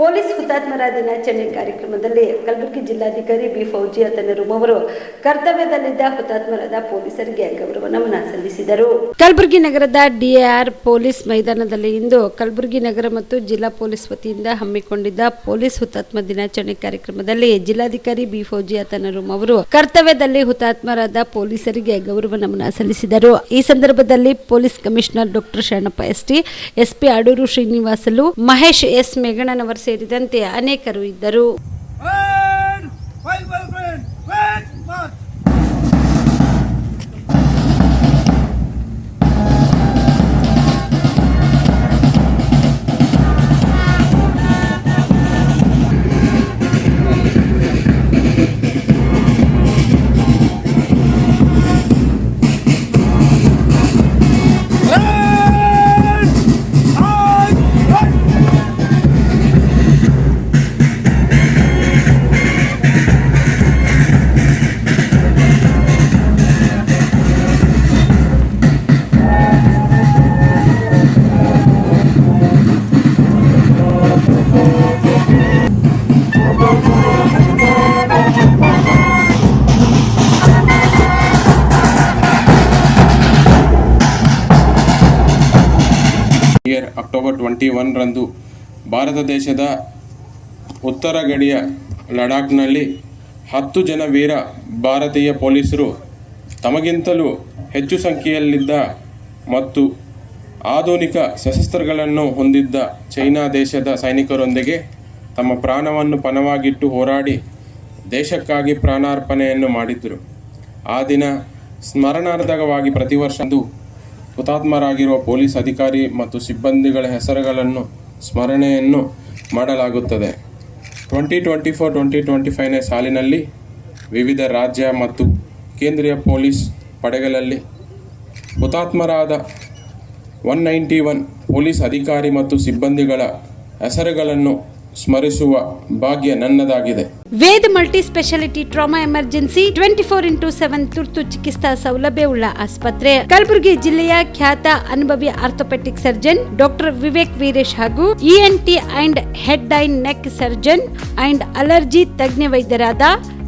Police ಹುತಾತ್ಮರ ದಿನಾಚರಣೆ ಕಾರ್ಯಕ್ರಮದಲ್ಲಿ ಕಲಬುರಗಿ ಜಿಲ್ಲಾಧಿಕಾರಿ ಬಿ ಫೌಜಿಯಾ ತನ್ನರು ಅವರು ಕರ್ತವ್ಯದಲ್ಲಿದ್ದ ಹುತಾತ್ಮರಾದ ಪೊಲೀಸರಿಗೆ ಗೌರವ ನಮನ ಸಲ್ಲಿಸಿದರು. ಕಲಬುರಗಿ ನಗರದ ಡಿಎಆರ್ ಪೊಲೀಸ್ ಮೈದಾನದಲ್ಲಿ ಇಂದು ಕಲಬುರಗಿ ನಗರ ಮತ್ತು ಜಿಲ್ಲಾ ಪೊಲೀಸ್ ವತಿಯಿಂದ ಹಮ್ಮಿಕೊಂಡಿದ್ದ ಪೊಲೀಸ್ ಹುತಾತ್ಮ ದಿನಾಚರಣೆ ಕಾರ್ಯಕ್ರಮದಲ್ಲಿ ಜಿಲ್ಲಾಧಿಕಾರಿ ಬಿ ತನ್ನರು ಅವರು ಕರ್ತವ್ಯದಲ್ಲಿ ಹುತಾತ್ಮರಾದ ಪೊಲೀಸರಿಗೆ ಗೌರವ ನಮನ ಸಲ್ಲಿಸಿದರು. ಈ ಸಂದರ್ಭದಲ್ಲಿ police commissioner doctor Sharanappa ST, SP Aduru Srinivasulu, Mahesh S Meghannavar ಸೇರಿದಂತೆ ಅನೇಕರು ಇದ್ದರು ಇಯರ್ ಅಕ್ಟೋಬರ್ ಟ್ವೆಂಟಿ ಒನ್ರಂದು ಭಾರತ ದೇಶದ ಉತ್ತರ ಗಡಿಯ ಲಡಾಖ್ನಲ್ಲಿ ಹತ್ತು ಜನ ವೀರ ಭಾರತೀಯ ಪೊಲೀಸರು ತಮಗಿಂತಲೂ ಹೆಚ್ಚು ಸಂಖ್ಯೆಯಲ್ಲಿದ್ದ ಮತ್ತು ಆಧುನಿಕ ಸಶಸ್ತ್ರಗಳನ್ನು ಹೊಂದಿದ್ದ ಚೈನಾ ದೇಶದ ಸೈನಿಕರೊಂದಿಗೆ ತಮ್ಮ ಪ್ರಾಣವನ್ನು ಪಣವಾಗಿಟ್ಟು ಹೋರಾಡಿ ದೇಶಕ್ಕಾಗಿ ಪ್ರಾಣಾರ್ಪಣೆಯನ್ನು ಮಾಡಿದ್ದರು. ಆ ದಿನ ಸ್ಮರಣಾರ್ಥಕವಾಗಿ ಪ್ರತಿ ವರ್ಷ ಹುತಾತ್ಮರಾಗಿರುವ ಪೊಲೀಸ್ ಅಧಿಕಾರಿ ಮತ್ತು ಸಿಬ್ಬಂದಿಗಳ ಹೆಸರುಗಳನ್ನು ಸ್ಮರಣೆಯನ್ನು ಮಾಡಲಾಗುತ್ತದೆ. Twenty twenty four, twenty twenty ಫೈವ್ನೇ ಸಾಲಿನಲ್ಲಿ ವಿವಿಧ ರಾಜ್ಯ ಮತ್ತು ಕೇಂದ್ರೀಯ ಪೊಲೀಸ್ ಪಡೆಗಳಲ್ಲಿ ಹುತಾತ್ಮರಾದ ಒನ್ ನೈಂಟಿ ಒನ್ ಪೊಲೀಸ್ ಅಧಿಕಾರಿ ಮತ್ತು ಸಿಬ್ಬಂದಿಗಳ ಹೆಸರುಗಳನ್ನು ಸ್ಮರಿಸುವ ಭಾಗ್ಯ ನನ್ನದಾಗಿದೆ. Veda multi speciality trauma emergency twenty four into seven ತುರ್ತು ಚಿಕಿತ್ಸಾ ಸೌಲಭ್ಯವುಳ್ಳ ಆಸ್ಪತ್ರೆ. ಕಲಬುರಗಿ ಜಿಲ್ಲೆಯ ಖ್ಯಾತ ಅನುಭವಿ orthopaedic surgeon doctor Vivek Veeresh ಹಾಗೂ ENT and head and neck surgeon and allergy ತಜ್ಞ ವೈದ್ಯರಾದ